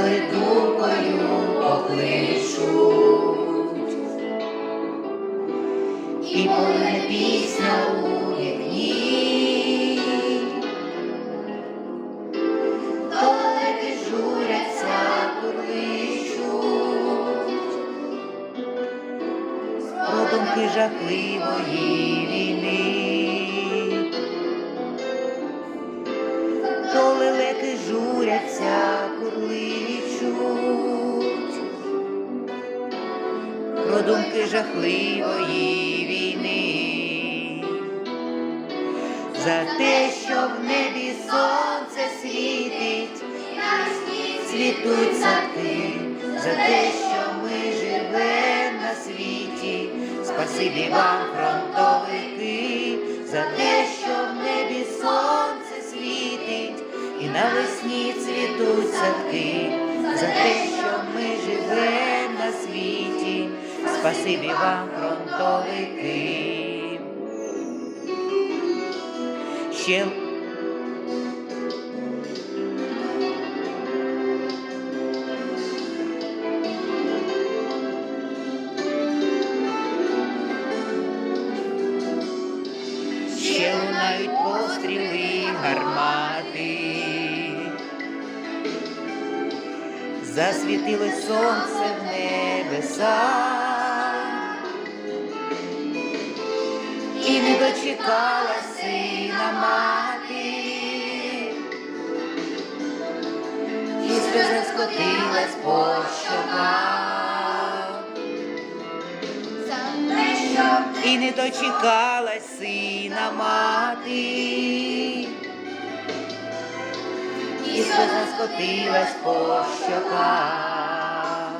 зори покличуть. І полине пісня у вікні, Долети журяться, курличуть, про думки жахливої про думки жахливої війни, за те, що в небі сонце світить, цвітуть садки, за те, що ми живемо на світі, спасибі вам, фронтовики, за те, що в небі сонце світить, і навесні цвітуть садки, за те, що ми живемо на світі, спасибі вам, фронтовики. Ще ще лунають постріли гармати. Засвітило сонце в небеса. І не дочекала сина мати, і сльоза скотилась по щоках. І не дочекалась сина мати, і сльоза скотилась по щоках.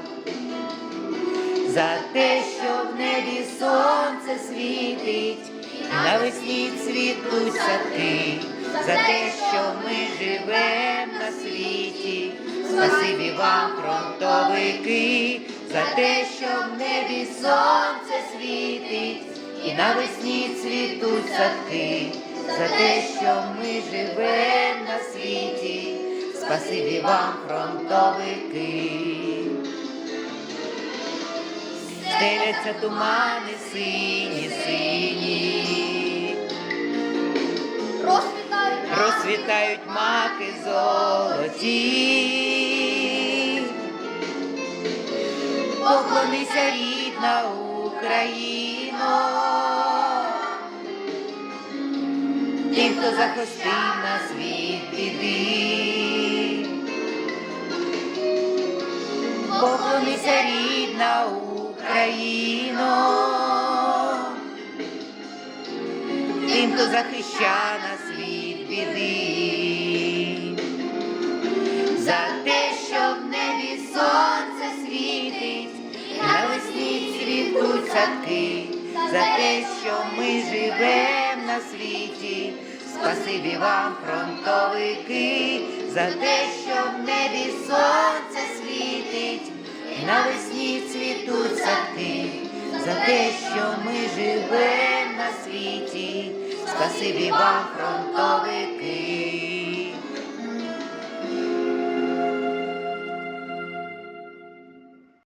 За те, що в небі сонце світить, навесні цвітуть садки, за те, що ми живемо на світі, спасибі вам, фронтовики, за те, що в небі сонце світить, і навесні цвітуть садки, за те, що ми живемо на світі, спасибі вам, фронтовики. Стеляться тумани сині, сині, Розквітають розцвітають маки золоті. Поклонися, рідна Україно, тим, хто захистив нас від біди. Поклонися, рідна Україно, тим, хто захищає нас від біди, за те, що в небі сонце світить, навесні цвітуть садки, за те, що ми живемо на світі, спасибі вам, фронтовики, за те, що в небі сонце світить, навесні цвітуть садки, за те, що ми живемо на світі, спасибі вам, фронтовики.